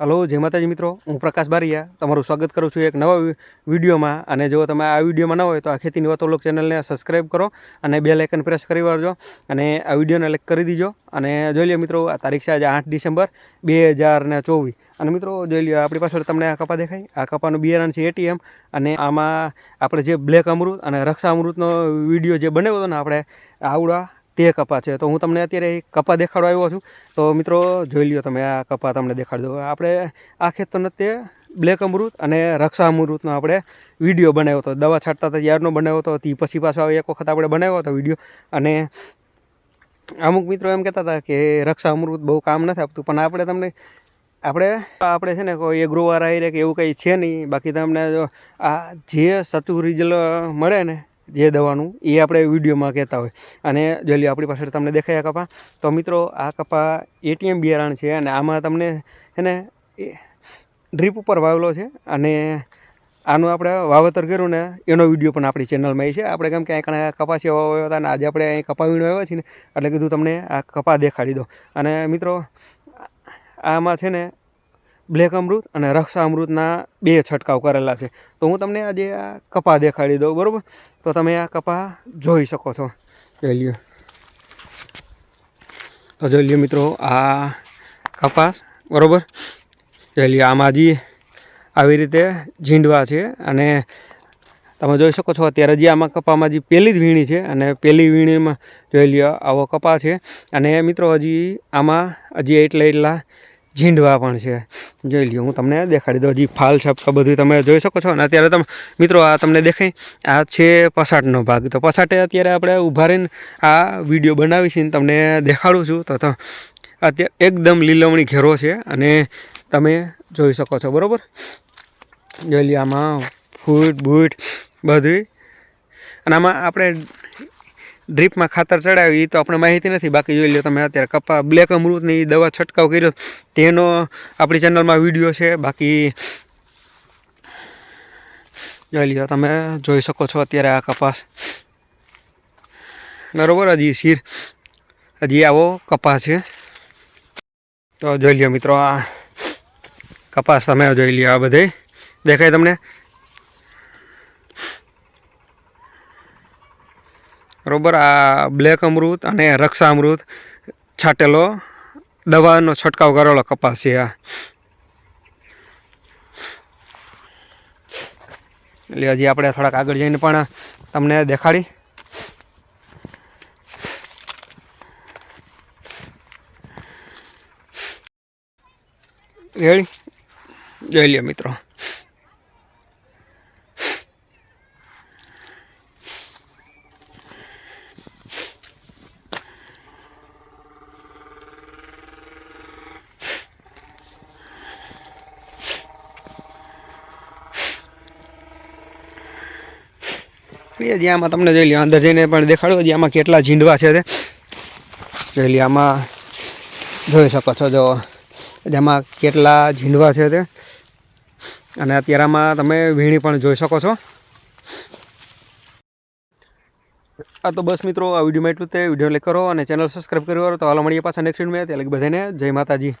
Hello, જય માતાજી મિત્રો. હું પ્રકાશ બારિયા તમારું સ્વાગત કરું છું એક નવા વિડીયોમાં. અને જો તમે આ વિડીયોમાં ન હોય તો આ ખેતીની વાતો લોક ચેનલને સબસ્ક્રાઈબ કરો અને બે લાઇકન પ્રેસ કરી વાળજો. અને આ વિડીયોને લાઈક કરી દીજો. અને જોઈ લો મિત્રો, આ તારીખ છે આજે આઠ ડિસેમ્બર બે હજાર ને ચોવીસ. અને મિત્રો, જોઈ લો આપણી પાછળ તમને આ કપા દેખાય. આ કપાનું બિયારણ છે એટીએમ અને આમાં આપણે જે બ્લેક અમૃત અને રક્ષા અમૃતનો વીડિયો જે બનાવ્યો હતો ને આપણે, આવડા તે કપા છે. તો હું તમને અત્યારે કપા દેખાડવા આવ્યો છું. તો મિત્રો, જોઈ લ્યો તમે, આ કપા તમને દેખાડી દો આપણે આ ખેતરનો તે બ્લેક અમૃત અને રક્ષા અમૃતનો આપણે વીડિયો બનાવ્યો હતો. દવા છાંટતા હતા, યારનો બનાવ્યો હતો. તે પછી પાછો એક વખત આપણે બનાવ્યો હતો વીડિયો. અને અમુક મિત્રો એમ કહેતા હતા કે રક્ષા અમૃત બહુ કામ નથી આપતું. પણ આપણે તમને, આપણે આપણે છે ને કોઈ એગ્રોવાર આવી રહે કે એવું કંઈ છે નહીં. બાકી તમને જો આ જે સતુ રિઝલ્ટ મળે ને જે દવાનું એ આપણે વિડીયોમાં કહેતા હોય. અને જો આપણી પાસે તમને દેખાય આ કપા. તો મિત્રો, આ કપા એટીએમ બિયારણ છે અને આમાં તમને છે ને ડ્રીપ ઉપર વાવેલો છે અને આનું આપણે વાવેતર કર્યું ને, એનો વીડિયો પણ આપણી ચેનલમાં એ છે. આપણે કેમ કે અહીં કપાસી વાવ્યા હતા અને આજે આપણે અહીં કપા વીણવા આવ્યા છીએ ને, એટલે કીધું તમને આ કપા દેખાડી દો. અને મિત્રો આમાં છે ને બ્લેક અમૃત અને રક્ષા અમૃતના બે છંટકાવ કરેલા છે. તો હું તમને આજે આ કપા દેખાડી દઉં, બરાબર? તો તમે આ કપા જોઈ શકો છો. જોઈ લ્યો. તો જોઈ લ્યો મિત્રો, આ કપાસ બરાબર? જોઈ લ્યો, આમાં હજી આવી રીતે ઝીંડવા છે અને તમે જોઈ શકો છો, અત્યારે હજી આમાં કપામાં હજી પહેલી જ વીણી છે અને પહેલી વીણીમાં જોઈ લ્યો, આવો કપા છે. અને મિત્રો, હજી આમાં હજી એટલા એટલા ઝીંડવા પણ છે. જોઈ લ્યો, હું તમને દેખાડી દઉં. હજી ફાલ છપકા બધું તમે જોઈ શકો છો. અને અત્યારે તમે, મિત્રો, આ તમને દેખાય, આ છે પસાટનો ભાગ. તો પસાટે અત્યારે આપણે ઊભા રહીને આ વીડિયો બનાવી છે તમને દેખાડું છું. તો અત્યારે એકદમ લીલવણી ઘેરો છે અને તમે જોઈ શકો છો, બરાબર? જોઈ લ્યો, આમાં ફૂટ, બૂટ બધું અને આમાં આપણે ડ્રીપમાં ખાતર ચડાવી એ તો આપણે માહિતી નથી. બાકી જોઈ લો તમે અત્યારે કપા, બ્લેક અમૃતની દવા છંટકાવ કર્યો. તેનો આપણી ચેનલમાં વીડિયો છે. બાકી જોઈ લ્યો તમે જોઈ શકો છો અત્યારે આ કપાસ. બરોબર, હજી શીર, હજી આવો કપાસ છે. તો જોઈ લ્યો મિત્રો આ કપાસ તમે જોઈ લો આ બધે. દેખાય તમને? બરોબર? આ બ્લેક અમૃત અને રક્ષા અમૃત છાંટેલો, દવાનો છંટકાવ કરેલો કપાસ છે આ. એટલે હજી આપણે થોડાક આગળ જઈને પણ તમને દેખાડી. રેડી? જોઈ લે મિત્રો. એ જ્યાં તમને જોઈ લ્યો, અંદર જઈને પણ દેખાડો હજી આમાં કેટલા ઝીંડવા છે તે. જોઈ લ્યો, આમાં જોઈ શકો છો, જો જેમાં કેટલા ઝીંડવા છે તે. અને અત્યારે આમાં તમે વીણી પણ જોઈ શકો છો. આ તો બસ મિત્રો, આ વિડીયોમાં એટલું તે. વીડિયો લાઈક કરો અને ચેનલ સબસ્ક્રાઈબ કરી તો હાલ મળીએ પાછા નેક્સ્ટ વિડીયોમાં ત્યાં લગી બધાને જય માતાજી.